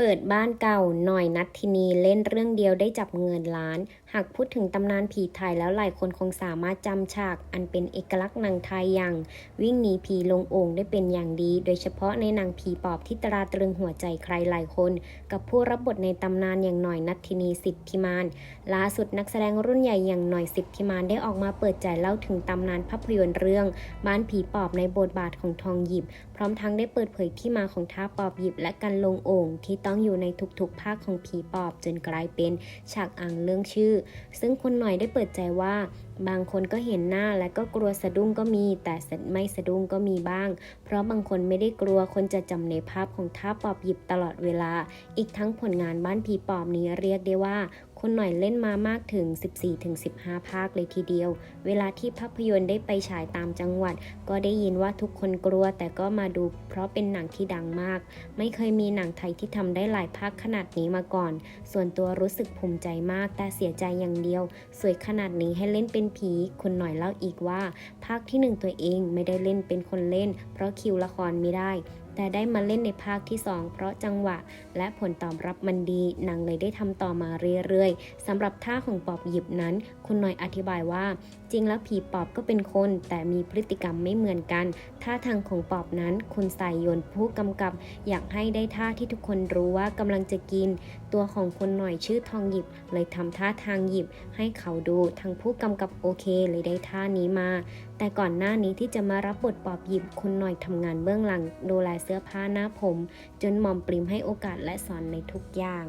เปิดบ้านเก่าหน่อยนัททินีเล่นเรื่องเดียวได้จับเงินล้าน หากพูดถึงตำนานผีไทยแล้วหลายคนคงสามารถจำฉากอันเป็นเอกลักษณ์หนังไทยอย่าง วิ่งหนีผีลงโอ่งได้เป็นอย่างดี โดยเฉพาะในหนังผีปอบที่ตราตรึงหัวใจใครหลายคน กับผู้รับบทในตำนานอย่างหน่อยนัททินีสิทธิมานล่าสุดนักแสดงรุ่นใหญ่อย่างหน่อยสิทธิมานได้ออกมาเปิดใจเล่าถึงตำนานภาพยนตร์เรื่องบ้านผีปอบในบทบาทของทองหยิบ พร้อมทั้งได้เปิดเผยที่มาของท่าปอบหยิบและการลงโอ่งที่ต้องอยู่ในทุกๆ ภาคของผีปอบจนกลายเป็นฉากอ่างเรื่องชื่อ ซึ่งคุณหน่อยได้เปิดใจว่า บางคนก็เห็นหน้าและก็กลัวสะดุ้งก็มี แต่ไม่สะดุ้งก็มีบ้าง เพราะบางคนไม่ได้กลัวคนจะจำในภาพของท่าปอบหยิบตลอดเวลา อีกทั้งผลงานบ้านผีปอบนี้เรียกได้ว่าคุณหน่อยเล่นมามากถึง 14-15 ภาคเลยทีเดียว เวลาที่ภาพยนตร์ได้ไปฉายตามจังหวัด ก็ได้ยินว่าทุกคนกลัวแต่ก็มาดู เพราะเป็นหนังที่ดังมาก ไม่เคยมีหนังไทยที่ทำได้หลายภาคขนาดนี้มาก่อน ส่วนตัวรู้สึกภูมิใจมากแต่เสียใจอย่างเดียว สวยขนาดนี้ให้เล่นเป็นผี คุณหน่อยเล่าอีกว่า ภาคที่หนึ่งตัวเองไม่ได้เล่นเป็นคนเล่น เพราะคิวละครไม่ได้ แต่ได้มาเล่นในภาคที่ 2 เพราะจังหวะ และผลตอบรับมันดีนังเลยได้ทำต่อมาเรื่อยๆสำหรับท่าของปอบหยิบนั้น คุณหน่อยอธิบายว่า จริงแล้วผีปอบก็เป็นคน แต่มีพฤติกรรมไม่เหมือนกันท่าทางของปอบนั้น คุณสายยนผู้กำกับ อยากให้ได้ท่าที่ทุกคนรู้ว่ากำลังจะกิน ตัวของคนหน่อยชื่อทองหยิบ เลยทำท่าทางหยิบ ให้เขาดูทางผู้กำกับโอเคเลยได้ท่านี้มา แต่ก่อนหน้านี้ที่จะมารับบทปอบหยิบคุณหน่อยทำงานเบื้องหลังดูแลเสื้อผ้าหน้าผม จนหมอมปริมให้โอกาสและสอนในทุกอย่าง